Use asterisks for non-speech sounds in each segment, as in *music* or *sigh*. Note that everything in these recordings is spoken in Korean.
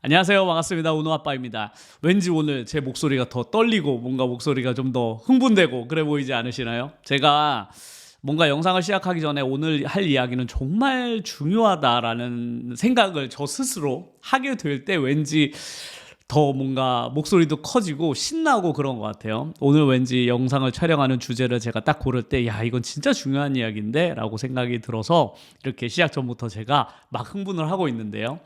안녕하세요. 반갑습니다. 운호 아빠입니다. 왠지 오늘 제 목소리가 더 떨리고 뭔가 목소리가 좀 더 흥분되고 그래 보이지 않으시나요? 제가 뭔가 영상을 시작하기 전에 오늘 할 이야기는 정말 중요하다라는 생각을 저 스스로 하게 될 때 왠지 더 뭔가 목소리도 커지고 신나고 그런 것 같아요. 오늘 왠지 영상을 촬영하는 주제를 제가 딱 고를 때, 야, 이건 진짜 중요한 이야기인데? 라고 생각이 들어서 이렇게 시작 전부터 제가 막 흥분을 하고 있는데요.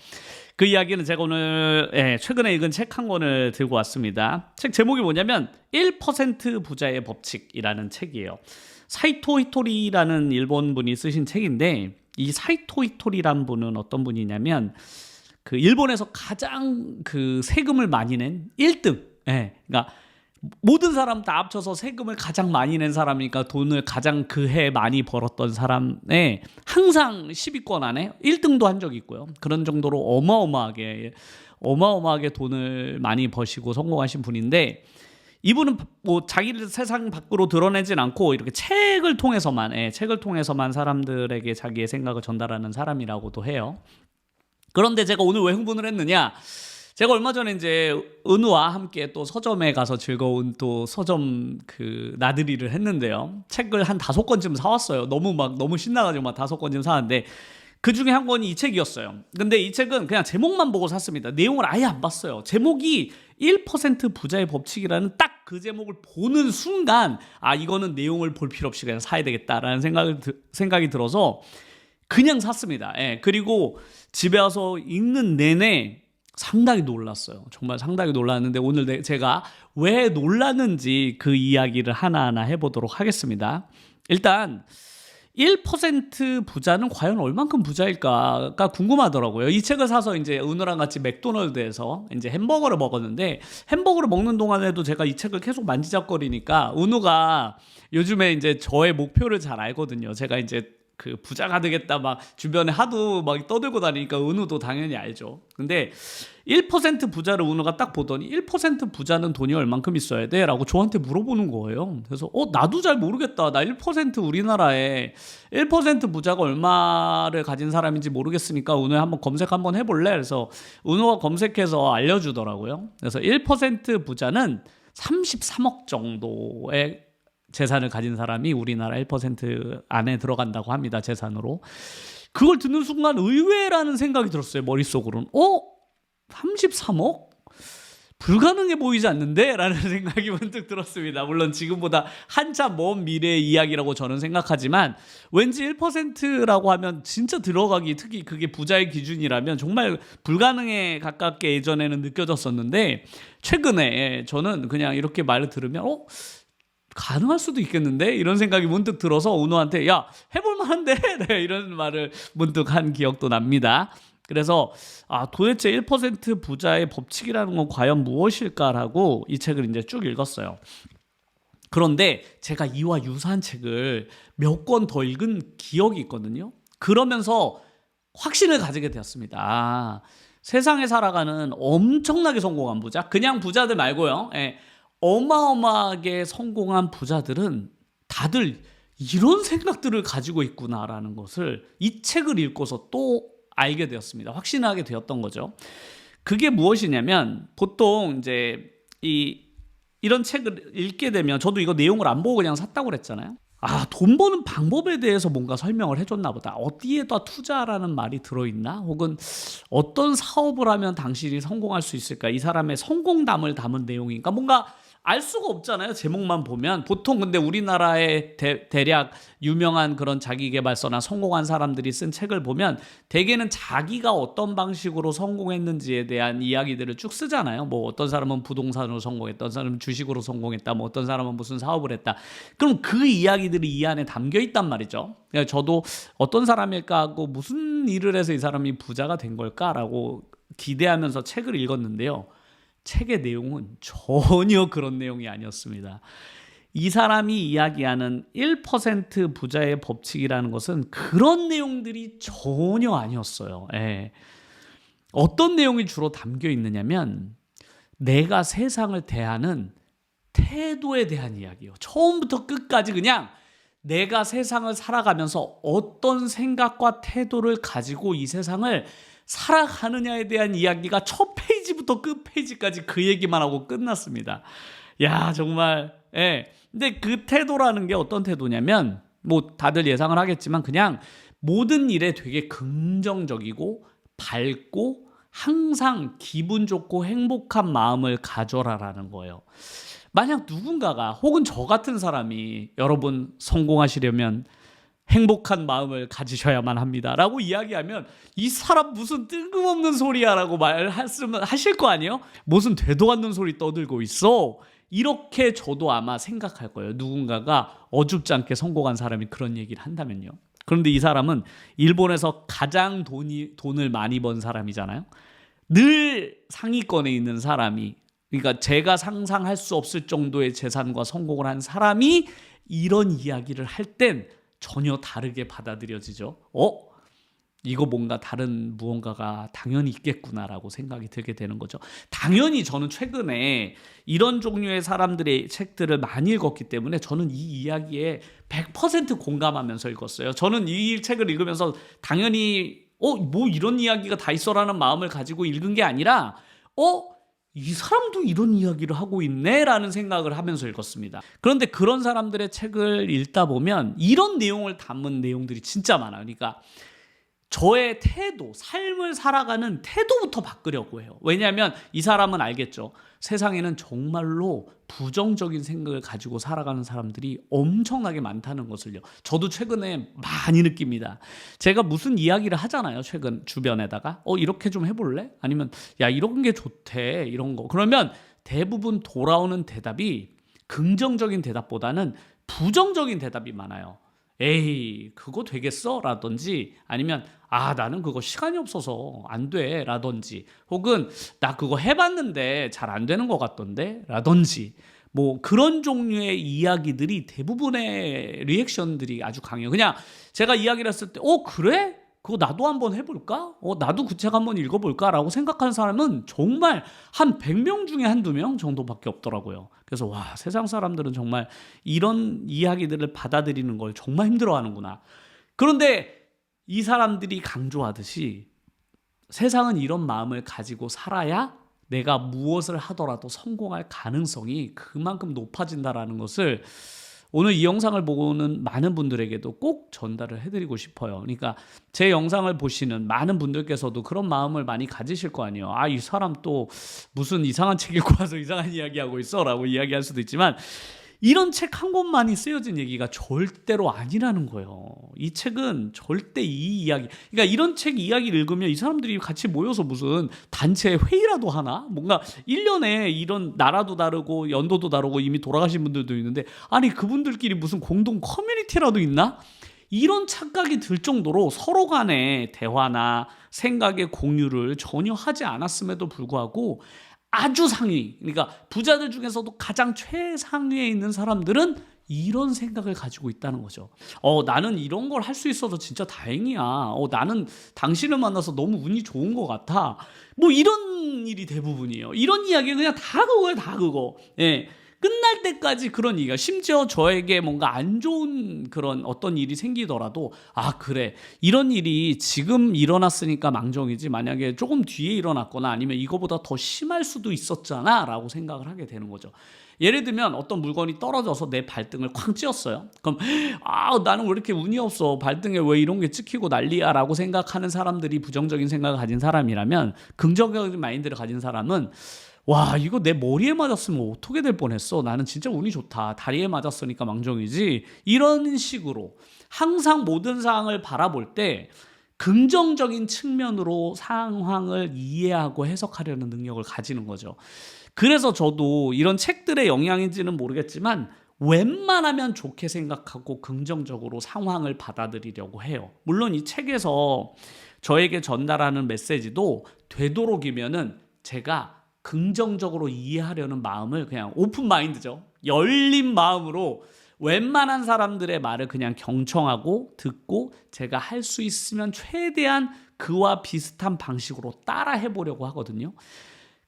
그 이야기는 제가 오늘 예, 최근에 읽은 책 한 권을 들고 왔습니다. 책 제목이 뭐냐면 1% 부자의 법칙이라는 책이에요. 사이토 히토리라는 일본 분이 쓰신 책인데 이 사이토 히토리란 분은 어떤 분이냐면 그 일본에서 가장 그 세금을 많이 낸 1등. 예. 그러니까 모든 사람 다 합쳐서 세금을 가장 많이 낸 사람이니까 돈을 가장 그 해 많이 벌었던 사람에 항상 10위권 안에 1등도 한 적이 있고요. 그런 정도로 어마어마하게 어마어마하게 돈을 많이 버시고 성공하신 분인데 이분은 뭐 자기를 세상 밖으로 드러내진 않고 이렇게 책을 통해서만 예, 책을 통해서만 사람들에게 자기의 생각을 전달하는 사람이라고도 해요. 그런데 제가 오늘 왜 흥분을 했느냐? 제가 얼마 전에 이제 은우와 함께 또 서점에 가서 즐거운 또 서점 그 나들이를 했는데요. 책을 한 다섯 권쯤 사왔어요. 너무 막 너무 신나가지고 막 다섯 권쯤 사왔는데 그 중에 한 권이 이 책이었어요. 근데 이 책은 그냥 제목만 보고 샀습니다. 내용을 아예 안 봤어요. 제목이 1% 부자의 법칙이라는 딱 그 제목을 보는 순간 아 이거는 내용을 볼 필요 없이 그냥 사야 되겠다라는 생각을 생각이 들어서 그냥 샀습니다. 예. 그리고 집에 와서 읽는 내내 상당히 놀랐어요. 정말 상당히 놀랐는데 오늘 제가 왜 놀랐는지 그 이야기를 하나하나 해보도록 하겠습니다. 일단 1% 부자는 과연 얼만큼 부자일까가 궁금하더라고요. 이 책을 사서 이제 은우랑 같이 맥도날드에서 이제 햄버거를 먹었는데 햄버거를 먹는 동안에도 제가 이 책을 계속 만지작거리니까 은우가 요즘에 이제 저의 목표를 잘 알거든요. 제가 이제 그 부자가 되겠다 막 주변에 하도 막 떠들고 다니니까 은우도 당연히 알죠. 근데 1% 부자를 은우가 딱 보더니 1% 부자는 돈이 얼만큼 있어야 돼? 라고 저한테 물어보는 거예요. 그래서 어 나도 잘 모르겠다. 나 1% 우리나라에 1% 부자가 얼마를 가진 사람인지 모르겠으니까 은우에 한번 검색 한번 해볼래? 그래서 은우가 검색해서 알려주더라고요. 그래서 1% 부자는 33억 정도의 재산을 가진 사람이 우리나라 1% 안에 들어간다고 합니다. 재산으로. 그걸 듣는 순간 의외라는 생각이 들었어요. 머릿속으로는. 어? 33억? 불가능해 보이지 않는데? 라는 *laughs* 생각이 문득 들었습니다. 물론 지금보다 한참 먼 미래의 이야기라고 저는 생각하지만 왠지 1%라고 하면 진짜 들어가기 특히 그게 부자의 기준이라면 정말 불가능에 가깝게 예전에는 느껴졌었는데 최근에 저는 그냥 이렇게 말을 들으면 어? 가능할 수도 있겠는데 이런 생각이 문득 들어서 은호한테 야 해볼 만한데 *laughs* 네, 이런 말을 문득 한 기억도 납니다. 그래서 아 도대체 1% 부자의 법칙이라는 건 과연 무엇일까라고 이 책을 이제 쭉 읽었어요. 그런데 제가 이와 유사한 책을 몇 권 더 읽은 기억이 있거든요. 그러면서 확신을 가지게 되었습니다. 아, 세상에 살아가는 엄청나게 성공한 부자, 그냥 부자들 말고요. 예, 어마어마하게 성공한 부자들은 다들 이런 생각들을 가지고 있구나라는 것을 이 책을 읽고서 또 알게 되었습니다. 확신하게 되었던 거죠. 그게 무엇이냐면 보통 이제 이 이런 책을 읽게 되면 저도 이거 내용을 안 보고 그냥 샀다고 그랬잖아요. 아, 돈 버는 방법에 대해서 뭔가 설명을 해줬나 보다. 어디에다 투자라는 말이 들어있나? 혹은 어떤 사업을 하면 당신이 성공할 수 있을까? 이 사람의 성공담을 담은 내용인가? 뭔가 알 수가 없잖아요. 제목만 보면 보통 근데 우리나라의 대, 략 유명한 그런 자기개발서나 성공한 사람들이 쓴 책을 보면 대개는 자기가 어떤 방식으로 성공했는지에 대한 이야기들을 쭉 쓰잖아요. 뭐 어떤 사람은 부동산으로 성공했다, 어떤 사람은 주식으로 성공했다, 뭐 어떤 사람은 무슨 사업을 했다. 그럼 그 이야기들이 이 안에 담겨 있단 말이죠. 저도 어떤 사람일까 하고 무슨 일을 해서 이 사람이 부자가 된 걸까라고 기대하면서 책을 읽었는데요. 책의 내용은 전혀 그런 내용이 아니었습니다. 이 사람이 이야기하는 1% 부자의 법칙이라는 것은 그런 내용들이 전혀 아니었어요. 예. 어떤 내용이 주로 담겨 있느냐면 내가 세상을 대하는 태도에 대한 이야기요. 처음부터 끝까지 그냥 내가 세상을 살아가면서 어떤 생각과 태도를 가지고 이 세상을 살아가느냐에 대한 이야기가 첫 페이지부터 끝 페이지까지 그 얘기만 하고 끝났습니다. 야, 정말, 예. 근데 그 태도라는 게 어떤 태도냐면, 뭐 다들 예상을 하겠지만, 그냥 모든 일에 되게 긍정적이고, 밝고, 항상 기분 좋고 행복한 마음을 가져라라는 거예요. 만약 누군가가 혹은 저 같은 사람이 여러분 성공하시려면 행복한 마음을 가지셔야만 합니다 라고 이야기하면 이 사람 무슨 뜬금없는 소리야 라고 말하시면 하실 거 아니에요? 무슨 되도 않는 소리 떠들고 있어. 이렇게 저도 아마 생각할 거예요. 누군가가 어줍지 않게 성공한 사람이 그런 얘기를 한다면요. 그런데 이 사람은 일본에서 가장 돈이 돈을 많이 번 사람이잖아요. 늘 상위권에 있는 사람이 그러니까 제가 상상할 수 없을 정도의 재산과 성공을 한 사람이 이런 이야기를 할땐 전혀 다르게 받아들여지죠. 어? 이거 뭔가 다른 무언가가 당연히 있겠구나라고 생각이 들게 되는 거죠. 당연히 저는 최근에 이런 종류의 사람들의 책들을 많이 읽었기 때문에 저는 이 이야기에 100% 공감하면서 읽었어요. 저는 이 책을 읽으면서 당연히 어, 뭐 이런 이야기가 다 있어라는 마음을 가지고 읽은 게 아니라 어, 이 사람도 이런 이야기를 하고 있네라는 생각을 하면서 읽었습니다. 그런데 그런 사람들의 책을 읽다 보면 이런 내용을 담은 내용들이 진짜 많아요. 그러니까 저의 태도, 삶을 살아가는 태도부터 바꾸려고 해요. 왜냐하면 이 사람은 알겠죠. 세상에는 정말로 부정적인 생각을 가지고 살아가는 사람들이 엄청나게 많다는 것을요. 저도 최근에 많이 느낍니다. 제가 무슨 이야기를 하잖아요. 최근 주변에다가 어 이렇게 좀 해볼래? 아니면 야 이런 게 좋대 이런 거. 그러면 대부분 돌아오는 대답이 긍정적인 대답보다는 부정적인 대답이 많아요. 에이 그거 되겠어? 라든지 아니면 아 나는 그거 시간이 없어서 안 돼 라든지 혹은 나 그거 해봤는데 잘 안 되는 것 같던데 라든지 뭐 그런 종류의 이야기들이 대부분의 리액션들이 아주 강해요 그냥 제가 이야기를 했을 때 어 그래? 그거 나도 한번 해볼까? 어, 나도 그 책 한번 읽어볼까? 라고 생각하는 사람은 정말 한 100명 중에 한두 명 정도밖에 없더라고요. 그래서 와, 세상 사람들은 정말 이런 이야기들을 받아들이는 걸 정말 힘들어 하는구나. 그런데 이 사람들이 강조하듯이 세상은 이런 마음을 가지고 살아야 내가 무엇을 하더라도 성공할 가능성이 그만큼 높아진다라는 것을 오늘 이 영상을 보고는 많은 분들에게도 꼭 전달을 해드리고 싶어요. 그러니까 제 영상을 보시는 많은 분들께서도 그런 마음을 많이 가지실 거 아니에요. 아, 이 사람 또 무슨 이상한 책 읽고 와서 이상한 이야기 하고 있어 라고 이야기할 수도 있지만 이런 책 한 권만이 쓰여진 얘기가 절대로 아니라는 거예요. 이 책은 절대 이 이야기, 그러니까 이런 책 이야기를 읽으면 이 사람들이 같이 모여서 무슨 단체 회의라도 하나? 뭔가 1년에 이런 나라도 다르고 연도도 다르고 이미 돌아가신 분들도 있는데 아니 그분들끼리 무슨 공동 커뮤니티라도 있나? 이런 착각이 들 정도로 서로 간의 대화나 생각의 공유를 전혀 하지 않았음에도 불구하고 아주 상위, 그러니까 부자들 중에서도 가장 최상위에 있는 사람들은 이런 생각을 가지고 있다는 거죠. 어, 나는 이런 걸 할 수 있어서 진짜 다행이야. 어, 나는 당신을 만나서 너무 운이 좋은 것 같아. 뭐 이런 일이 대부분이에요. 이런 이야기 그냥 다 그거예요, 다 그거. 예. 끝날 때까지 그런 얘기가 심지어 저에게 뭔가 안 좋은 그런 어떤 일이 생기더라도 아 그래. 이런 일이 지금 일어났으니까 망정이지. 만약에 조금 뒤에 일어났거나 아니면 이거보다 더 심할 수도 있었잖아라고 생각을 하게 되는 거죠. 예를 들면 어떤 물건이 떨어져서 내 발등을 쾅 찧었어요. 그럼 아 나는 왜 이렇게 운이 없어? 발등에 왜 이런 게 찍히고 난리야라고 생각하는 사람들이 부정적인 생각을 가진 사람이라면 긍정적인 마인드를 가진 사람은 와 이거 내 머리에 맞았으면 어떻게 될 뻔했어? 나는 진짜 운이 좋다. 다리에 맞았으니까 망정이지. 이런 식으로 항상 모든 상황을 바라볼 때 긍정적인 측면으로 상황을 이해하고 해석하려는 능력을 가지는 거죠. 그래서 저도 이런 책들의 영향인지는 모르겠지만 웬만하면 좋게 생각하고 긍정적으로 상황을 받아들이려고 해요. 물론 이 책에서 저에게 전달하는 메시지도 되도록이면은 제가 긍정적으로 이해하려는 마음을 그냥 오픈 마인드죠. 열린 마음으로 웬만한 사람들의 말을 그냥 경청하고 듣고 제가 할 수 있으면 최대한 그와 비슷한 방식으로 따라 해 보려고 하거든요.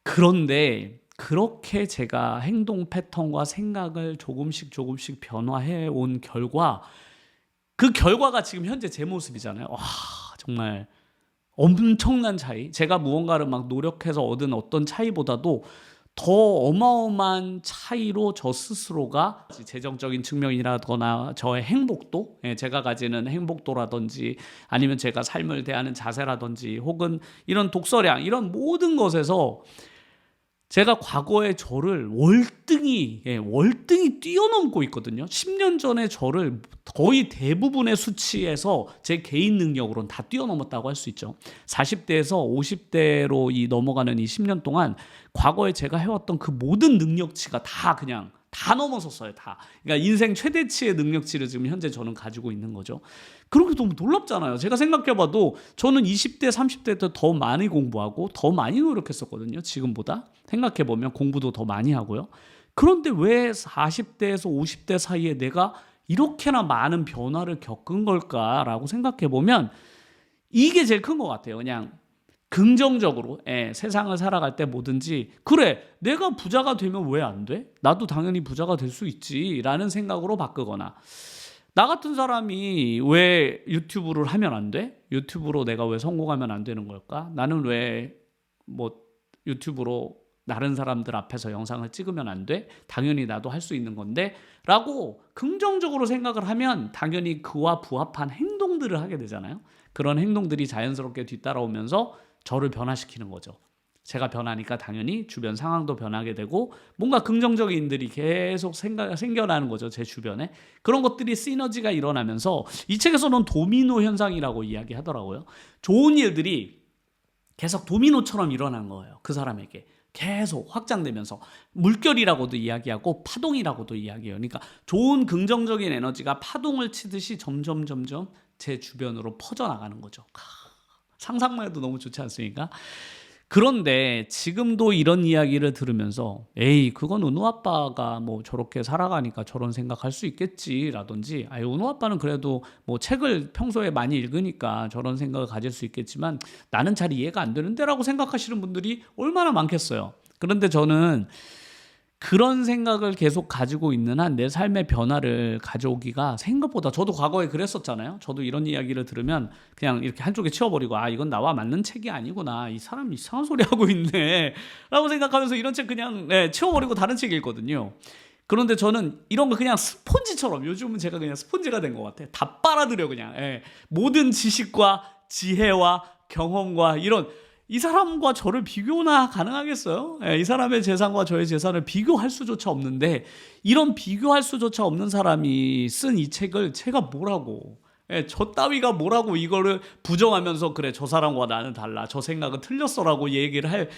그런데 그렇게 제가 행동 패턴과 생각을 조금씩 조금씩 변화해 온 결과 그 결과가 지금 현재 제 모습이잖아요. 와, 정말 엄청난 차이. 제가 무언가를 막 노력해서 얻은 어떤 차이보다도 더 어마어마한 차이로 저 스스로가 재정적인 측면이라거나 저의 행복도, 예, 제가 가지는 행복도라든지 아니면 제가 삶을 대하는 자세라든지 혹은 이런 독서량 이런 모든 것에서 제가 과거의 저를 월등히 예, 월등히 뛰어넘고 있거든요. 10년 전에 저를 거의 대부분의 수치에서 제 개인 능력으로는 다 뛰어넘었다고 할 수 있죠. 40대에서 50대로 이 넘어가는 이 10년 동안 과거에 제가 해왔던 그 모든 능력치가 다 그냥 다 넘어섰어요. 다. 그러니까 인생 최대치의 능력치를 지금 현재 저는 가지고 있는 거죠. 그런 게 너무 놀랍잖아요. 제가 생각해봐도 저는 20대, 30대 때 더 많이 공부하고 더 많이 노력했었거든요. 지금보다. 생각해보면 공부도 더 많이 하고요. 그런데 왜 40대에서 50대 사이에 내가 이렇게나 많은 변화를 겪은 걸까라고 생각해보면 이게 제일 큰 것 같아요. 그냥 긍정적으로 예, 세상을 살아갈 때 뭐든지 그래 내가 부자가 되면 왜 안 돼? 나도 당연히 부자가 될 수 있지라는 생각으로 바꾸거나 나 같은 사람이 왜 유튜브를 하면 안 돼? 유튜브로 내가 왜 성공하면 안 되는 걸까? 나는 왜 뭐 유튜브로 다른 사람들 앞에서 영상을 찍으면 안 돼? 당연히 나도 할 수 있는 건데 라고 긍정적으로 생각을 하면 당연히 그와 부합한 행동들을 하게 되잖아요. 그런 행동들이 자연스럽게 뒤따라오면서 저를 변화시키는 거죠. 제가 변하니까 당연히 주변 상황도 변하게 되고 뭔가 긍정적인 일들이 계속 생각, 생겨나는 거죠. 제 주변에. 그런 것들이 시너지가 일어나면서 이 책에서는 도미노 현상이라고 이야기하더라고요. 좋은 일들이 계속 도미노처럼 일어난 거예요. 그 사람에게. 계속 확장되면서 물결이라고도 이야기하고 파동이라고도 이야기해요. 그러니까 좋은 긍정적인 에너지가 파동을 치듯이 점점 점점 제 주변으로 퍼져나가는 거죠. 상상만 해도 너무 좋지 않습니까? 그런데 지금도 이런 이야기를 들으면서 에이 그건 은우 아빠가 뭐 저렇게 살아가니까 저런 생각할 수 있겠지라든지 아유 은우 아빠는 그래도 뭐 책을 평소에 많이 읽으니까 저런 생각을 가질 수 있겠지만 나는 잘 이해가 안 되는데라고 생각하시는 분들이 얼마나 많겠어요. 그런데 저는 그런 생각을 계속 가지고 있는 한 내 삶의 변화를 가져오기가 생각보다 저도 과거에 그랬었잖아요. 저도 이런 이야기를 들으면 그냥 이렇게 한쪽에 치워버리고 아 이건 나와 맞는 책이 아니구나 이 사람 이상한 소리 하고 있네라고 *laughs* 생각하면서 이런 책 그냥 네, 치워버리고 다른 책 읽거든요. 그런데 저는 이런 거 그냥 스폰지처럼 요즘은 제가 그냥 스폰지가 된 것 같아요. 다 빨아들여 그냥 예. 모든 지식과 지혜와 경험과 이런 이 사람과 저를 비교나 가능하겠어요? 예, 이 사람의 재산과 저의 재산을 비교할 수조차 없는데 이런 비교할 수조차 없는 사람이 쓴 이 책을 제가 뭐라고 예, 저 따위가 뭐라고 이거를 부정하면서 그래 저 사람과 나는 달라 저 생각은 틀렸어라고 얘기를 할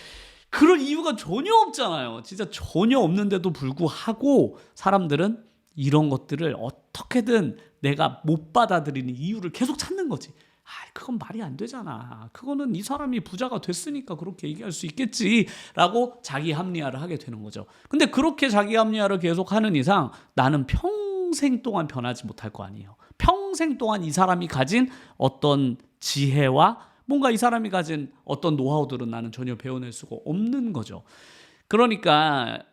그런 이유가 전혀 없잖아요. 진짜 전혀 없는데도 불구하고 사람들은 이런 것들을 어떻게든 내가 못 받아들이는 이유를 계속 찾는 거지. 아, 그건 말이 안 되잖아. 그거는 이 사람이 부자가 됐으니까 그렇게 얘기할 수 있겠지라고 자기 합리화를 하게 되는 거죠. 근데 그렇게 자기 합리화를 계속 하는 이상 나는 평생 동안 변하지 못할 거 아니에요. 평생 동안 이 사람이 가진 어떤 지혜와 뭔가 이 사람이 가진 어떤 노하우들은 나는 전혀 배워낼 수가 없는 거죠. 그러니까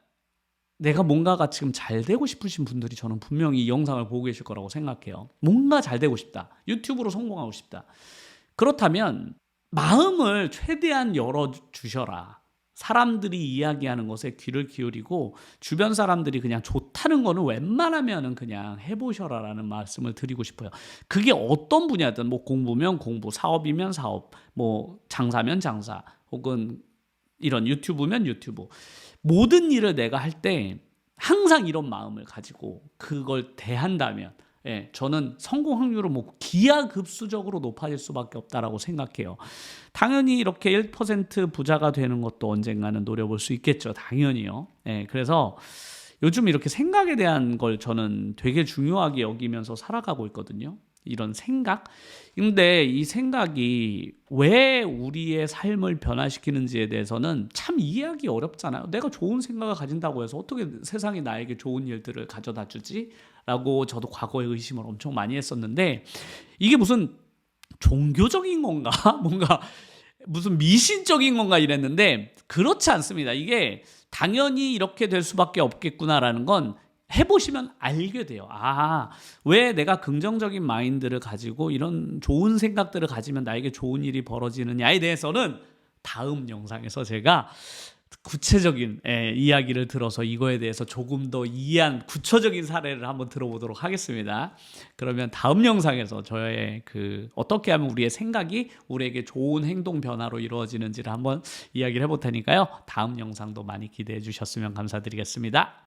내가 뭔가가 지금 잘 되고 싶으신 분들이 저는 분명히 이 영상을 보고 계실 거라고 생각해요. 뭔가 잘 되고 싶다. 유튜브로 성공하고 싶다. 그렇다면 마음을 최대한 열어 주셔라. 사람들이 이야기하는 것에 귀를 기울이고 주변 사람들이 그냥 좋다는 거는 웬만하면은 그냥 해보셔라라는 말씀을 드리고 싶어요. 그게 어떤 분야든 뭐 공부면 공부, 사업이면 사업, 뭐 장사면 장사, 혹은 이런 유튜브면 유튜브 모든 일을 내가 할 때 항상 이런 마음을 가지고 그걸 대한다면 예, 저는 성공 확률은 뭐 기하급수적으로 높아질 수밖에 없다라고 생각해요. 당연히 이렇게 1% 부자가 되는 것도 언젠가는 노려볼 수 있겠죠. 당연히요. 예, 그래서 요즘 이렇게 생각에 대한 걸 저는 되게 중요하게 여기면서 살아가고 있거든요. 이런 생각. 근데 이 생각이 왜 우리의 삶을 변화시키는지에 대해서는 참 이해하기 어렵잖아요. 내가 좋은 생각을 가진다고 해서 어떻게 세상이 나에게 좋은 일들을 가져다 주지? 라고 저도 과거에 의심을 엄청 많이 했었는데 이게 무슨 종교적인 건가? *laughs* 뭔가 무슨 미신적인 건가 이랬는데 그렇지 않습니다. 이게 당연히 이렇게 될 수밖에 없겠구나라는 건 해보시면 알게 돼요. 아, 왜 내가 긍정적인 마인드를 가지고 이런 좋은 생각들을 가지면 나에게 좋은 일이 벌어지느냐에 대해서는 다음 영상에서 제가 구체적인 예, 이야기를 들어서 이거에 대해서 조금 더 이해한 구체적인 사례를 한번 들어보도록 하겠습니다. 그러면 다음 영상에서 저의 그 어떻게 하면 우리의 생각이 우리에게 좋은 행동 변화로 이루어지는지를 한번 이야기를 해볼 테니까요. 다음 영상도 많이 기대해 주셨으면 감사드리겠습니다.